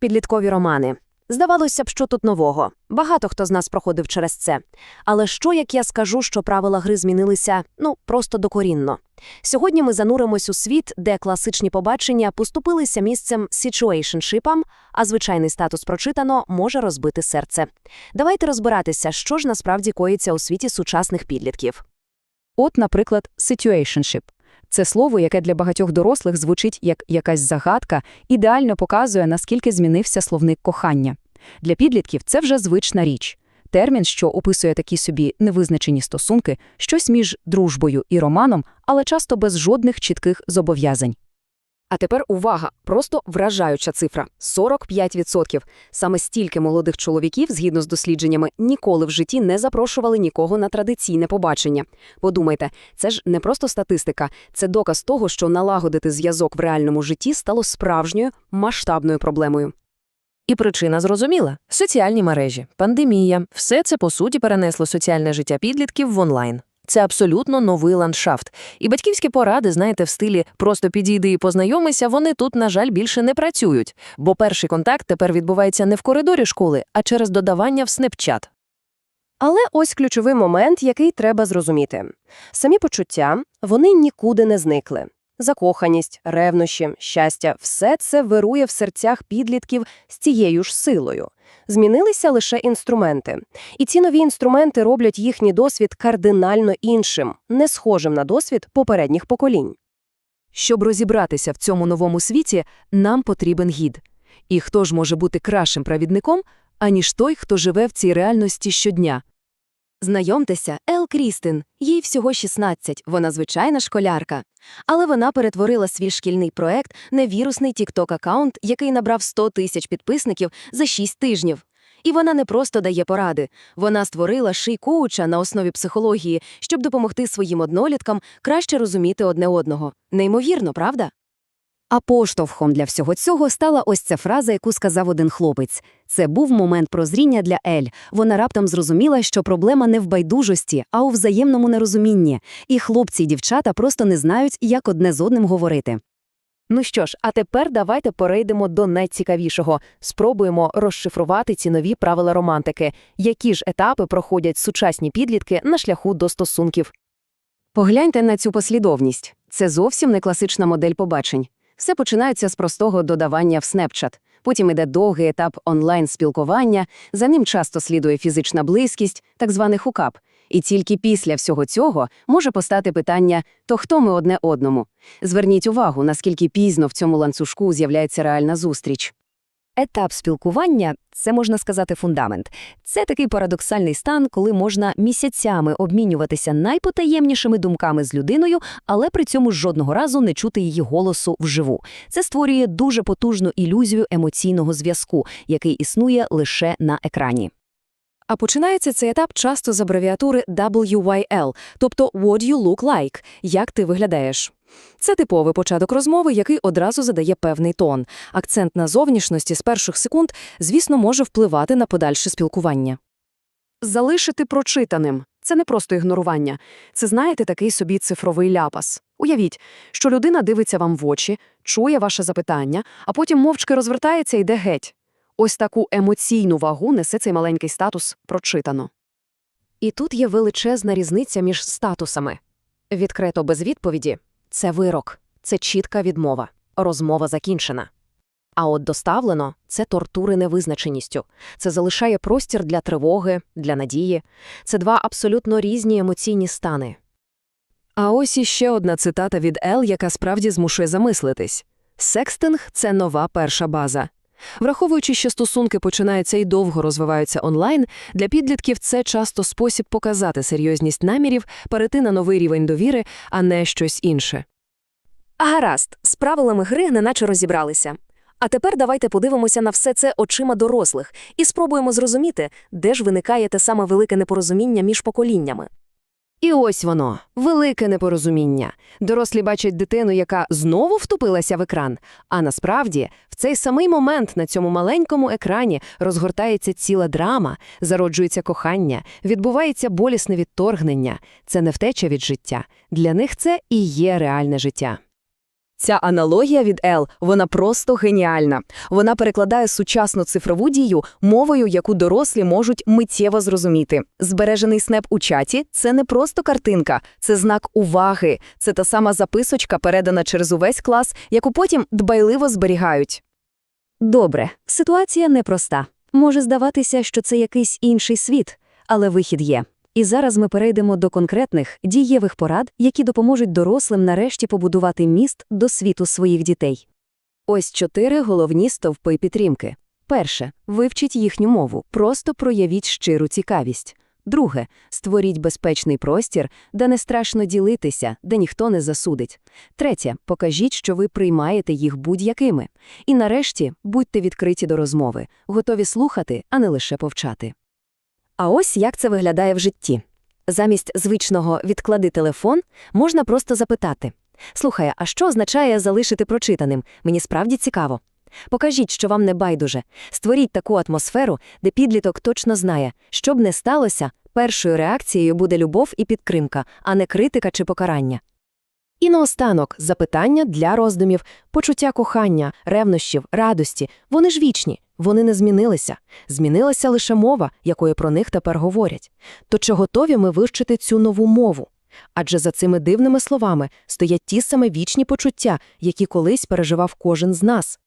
Підліткові романи. Здавалося б, що тут нового. Багато хто з нас проходив через це. Але що, як я скажу, що правила гри змінилися, ну, просто докорінно. Сьогодні ми зануримось у світ, де класичні побачення поступилися місцем ситуейшншипам, а звичайний статус прочитано може розбити серце. Давайте розбиратися, що ж насправді коїться у світі сучасних підлітків. От, наприклад, situationship. Це слово, яке для багатьох дорослих звучить як якась загадка, ідеально показує, наскільки змінився словник кохання. Для підлітків це вже звична річ. Термін, що описує такі собі невизначені стосунки, щось між дружбою і романом, але часто без жодних чітких зобов'язань. А тепер увага, просто вражаюча цифра – 45%. Саме стільки молодих чоловіків, згідно з дослідженнями, ніколи в житті не запрошували нікого на традиційне побачення. Подумайте, це ж не просто статистика, це доказ того, що налагодити зв'язок в реальному житті стало справжньою масштабною проблемою. І причина зрозуміла – соціальні мережі, пандемія – все це, по суті, перенесло соціальне життя підлітків в онлайн. Це абсолютно новий ландшафт. І батьківські поради, знаєте, в стилі «просто підійди і познайомися» вони тут, на жаль, більше не працюють. Бо перший контакт тепер відбувається не в коридорі школи, а через додавання в Snapchat. Але ось ключовий момент, який треба зрозуміти. Самі почуття, вони нікуди не зникли. Закоханість, ревнощі, щастя – все це вирує в серцях підлітків з цією ж силою. Змінилися лише інструменти. І ці нові інструменти роблять їхній досвід кардинально іншим, не схожим на досвід попередніх поколінь. Щоб розібратися в цьому новому світі, нам потрібен гід. І хто ж може бути кращим провідником, аніж той, хто живе в цій реальності щодня? Знайомтеся, Крістин. Їй всього 16, вона звичайна школярка. Але вона перетворила свій шкільний проект на вірусний TikTok-аккаунт, який набрав 100 тисяч підписників за 6 тижнів. І вона не просто дає поради. Вона створила ший-коуча на основі психології, щоб допомогти своїм одноліткам краще розуміти одне одного. Неймовірно, правда? А поштовхом для всього цього стала ось ця фраза, яку сказав один хлопець. Це був момент прозріння для Ель. Вона раптом зрозуміла, що проблема не в байдужості, а у взаємному нерозумінні. І хлопці й дівчата просто не знають, як одне з одним говорити. Ну що ж, а тепер давайте перейдемо до найцікавішого. Спробуємо розшифрувати ці нові правила романтики. Які ж етапи проходять сучасні підлітки на шляху до стосунків? Погляньте на цю послідовність. Це зовсім не класична модель побачень. Все починається з простого додавання в Snapchat. Потім іде довгий етап онлайн-спілкування, за ним часто слідує фізична близькість, так званий хукап. І тільки після всього цього може постати питання «то хто ми одне одному?». Зверніть увагу, наскільки пізно в цьому ланцюжку з'являється реальна зустріч. Етап спілкування це можна сказати фундамент. Це такий парадоксальний стан, коли можна місяцями обмінюватися найпотаємнішими думками з людиною, але при цьому жодного разу не чути її голосу вживу. Це створює дуже потужну ілюзію емоційного зв'язку, який існує лише на екрані. А починається цей етап часто з абревіатури WYL, тобто «What you look like» – «Як ти виглядаєш?». Це типовий початок розмови, який одразу задає певний тон. Акцент на зовнішності з перших секунд, звісно, може впливати на подальше спілкування. Залишити прочитаним – це не просто ігнорування. Це, знаєте, такий собі цифровий ляпас. Уявіть, що людина дивиться вам в очі, чує ваше запитання, а потім мовчки розвертається і йде геть. Ось таку емоційну вагу несе цей маленький статус «прочитано». І тут є величезна різниця між статусами. Відкрито без відповіді – це вирок, це чітка відмова, розмова закінчена. А от доставлено – це тортури невизначеністю. Це залишає простір для тривоги, для надії. Це два абсолютно різні емоційні стани. А ось іще одна цитата від Ел, яка справді змушує замислитись. Секстинг – це нова перша база. Враховуючи, що стосунки починаються і довго розвиваються онлайн, для підлітків це часто спосіб показати серйозність намірів, перейти на новий рівень довіри, а не щось інше. Гаразд, з правилами гри неначе розібралися. А тепер давайте подивимося на все це очима дорослих і спробуємо зрозуміти, де ж виникає те саме велике непорозуміння між поколіннями. І ось воно велике непорозуміння. Дорослі бачать дитину, яка знову втупилася в екран. А насправді, в цей самий момент на цьому маленькому екрані розгортається ціла драма, зароджується кохання, відбувається болісне відторгнення. Це не втеча від життя. Для них це і є реальне життя. Ця аналогія від Ел, вона просто геніальна. Вона перекладає сучасну цифрову дію мовою, яку дорослі можуть миттєво зрозуміти. Збережений снеп у чаті – це не просто картинка, це знак уваги. Це та сама записочка, передана через увесь клас, яку потім дбайливо зберігають. Добре, ситуація непроста. Може здаватися, що це якийсь інший світ, але вихід є. І зараз ми перейдемо до конкретних, дієвих порад, які допоможуть дорослим нарешті побудувати міст до світу своїх дітей. Ось чотири головні стовпи підтримки. Перше – вивчіть їхню мову, просто проявіть щиру цікавість. Друге – створіть безпечний простір, де не страшно ділитися, де ніхто не засудить. Третє – покажіть, що ви приймаєте їх будь-якими. І нарешті будьте відкриті до розмови, готові слухати, а не лише повчати. А ось як це виглядає в житті. Замість звичного «відклади телефон» можна просто запитати «Слухай, а що означає залишити прочитаним? Мені справді цікаво». Покажіть, що вам не байдуже. Створіть таку атмосферу, де підліток точно знає, що б не сталося, першою реакцією буде любов і підтримка, а не критика чи покарання. І наостанок запитання для роздумів, почуття кохання, ревнощів, радості. Вони ж вічні, вони не змінилися. Змінилася лише мова, якою про них тепер говорять. То чи готові ми вивчити цю нову мову? Адже за цими дивними словами стоять ті саме вічні почуття, які колись переживав кожен з нас.